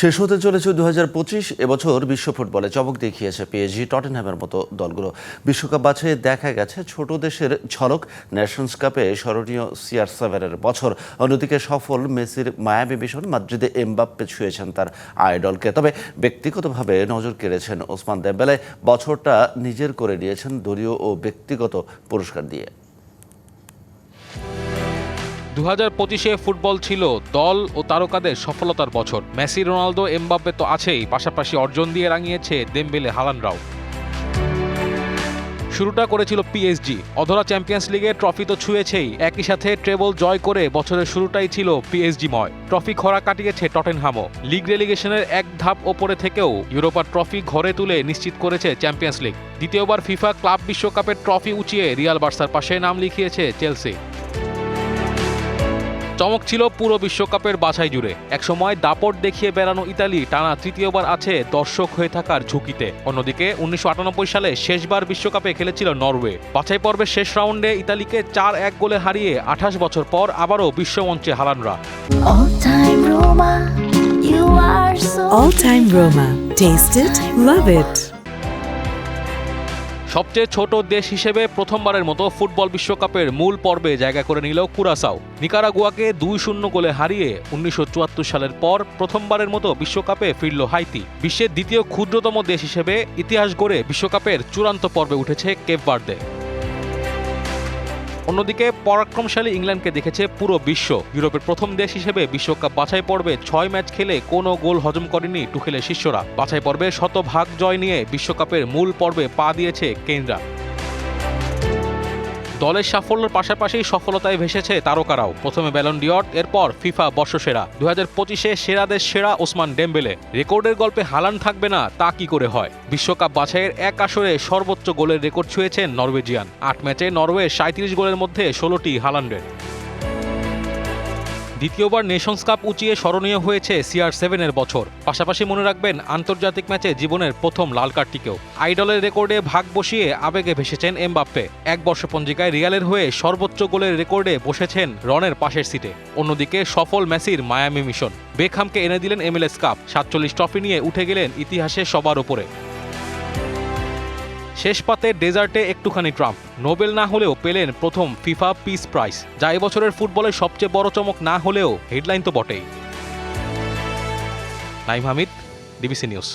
শেষ হতে চলেছে দু হাজার পঁচিশ এবছর বিশ্ব ফুটবলে চমক দেখিয়েছে পিএসজি টটেনহ্যামের মতো দলগুলো। বিশ্বকাপ বাছাইয়ে দেখা গেছে ছোট দেশের ঝলক। ন্যাশনস কাপে স্মরণীয় সিআর সেভেনের বছর। অন্যদিকে সফল মেসির মায়াবী মিশন মাদ্রিদে এমবাপ্পে ছুঁয়েছেন তার আইডলকে। তবে ব্যক্তিগতভাবে নজর কেড়েছেন ওসমান দেম্বেলে। বছরটা নিজের করে নিয়েছেন দলীয় ও ব্যক্তিগত পুরস্কার দিয়ে। দু হাজার পঁচিশে ফুটবল ছিল দল ও তারকাদের সফলতার বছর। মেসি, রোনালদো, এমবাপ্পে তো আছেই, পাশাপাশি অর্জন দিয়ে রাঙিয়েছে দেমবেলে হালানরাও। শুরুটা করেছিল পিএসজি অধরা চ্যাম্পিয়ন্স লিগের ট্রফি তো ছুঁয়েছেই, একই সাথে ট্রেবল জয় করে বছরের শুরুটাই ছিল পিএসজি ময় ট্রফি খরা কাটিয়েছে টটেনহামও লিগ রেলিগেশনের এক ধাপ ওপরে থেকেও ইউরোপার ট্রফি ঘরে তুলে নিশ্চিত করেছে চ্যাম্পিয়ন্স লিগ দ্বিতীয়বার ফিফা ক্লাব বিশ্বকাপের ট্রফি উঁচিয়ে রিয়াল বার্সার পাশে নাম লিখিয়েছে চেলসি চমক ছিল পুরো বিশ্বকাপের বাছাই জুড়ে একসময় দাপট দেখিয়ে বেড়ানো ইতালি টানা তৃতীয়বার আছে দর্শক হয়ে থাকার ঝুঁকিতে অন্যদিকে উনিশশো আটানব্বই সালে শেষবার বিশ্বকাপে খেলেছিল নরওয়ে বাছাই পর্বের শেষ রাউন্ডে ইতালিকে চার এক গোলে হারিয়ে আঠাশ বছর পর আবারও বিশ্বমঞ্চে হারানরা All time Roma, you are so All Time Roma. Taste it, love it. সবচেয়ে ছোট দেশ হিসেবে প্রথমবারের মতো ফুটবল বিশ্বকাপের মূল পর্বে জায়গা করে নিল কুরাসাও। নিকারাগুয়াকে দুই শূন্য গোলে হারিয়ে উনিশশো চুয়াত্তর সালের পর প্রথমবারের মতো বিশ্বকাপে ফিরল হাইতি। বিশ্বের দ্বিতীয় ক্ষুদ্রতম দেশ হিসেবে ইতিহাস গড়ে বিশ্বকাপের চূড়ান্ত পর্বে উঠেছে কেপ বার্দে অন্যদিকে পরাক্রমশালী ইংল্যান্ডকে দেখেছে পুরো বিশ্ব। ইউরোপের প্রথম দেশ হিসেবে বিশ্বকাপ বাছাই পর্বে ছয় ম্যাচ খেলে কোনো গোল হজম করেনি টুখেলের শিষ্যরা। বাছাই পর্বে শতভাগ জয় নিয়ে বিশ্বকাপের মূল পর্বে পা দিয়েছে কেনরা দলের সাফল্যের পাশাপাশি সফলতায় ভেসেছে তারকারাও। প্রথমে ব্যালন ডিয়র এরপর ফিফা বর্ষসেরা। দু হাজার পঁচিশে সেরাদের সেরা ওসমান ডেম্বেলে। রেকর্ডের গল্পে হালান থাকবে না, তা কি করে হয়? বিশ্বকাপ বাছাইয়ের এক আসরে সর্বোচ্চ গোলের রেকর্ড ছুঁয়েছেন নরওয়েজিয়ান। আট ম্যাচে নরওয়ে সাঁত্রিশ গোলের মধ্যে ষোলোটি হালান্ডের দ্বিতীয়বার নেশনস কাপ উঁচিয়ে স্মরণীয় হয়েছে সিআর সেভেনের বছর। পাশাপাশি মনে রাখবেন, আন্তর্জাতিক ম্যাচে জীবনের প্রথম লাল কার্ডটিকেও। আইডলের রেকর্ডে ভাগ বসিয়ে আবেগে ভেসেছেন এমবাপ্পে। এক বর্ষ পঞ্জিকায় রিয়ালের হয়ে সর্বোচ্চ গোলের রেকর্ডে বসেছেন রনের পাশের সিটে। অন্যদিকে সফল মেসির মায়ামি মিশন। বেখামকে এনে দিলেন এমএলএস কাপ। সাতচল্লিশ ট্রফি নিয়ে উঠে গেলেন ইতিহাসে সবার ওপরে শেষ পাতে ডেজার্টে একটুখানি ট্রাম্প। নোবেল না হলেও পেলেন প্রথম ফিফা পিস প্রাইজ যা এবছরের ফুটবলের সবচেয়ে বড় চমক না হলেও হেডলাইন তো বটেই। Naim Hamid, DBC news.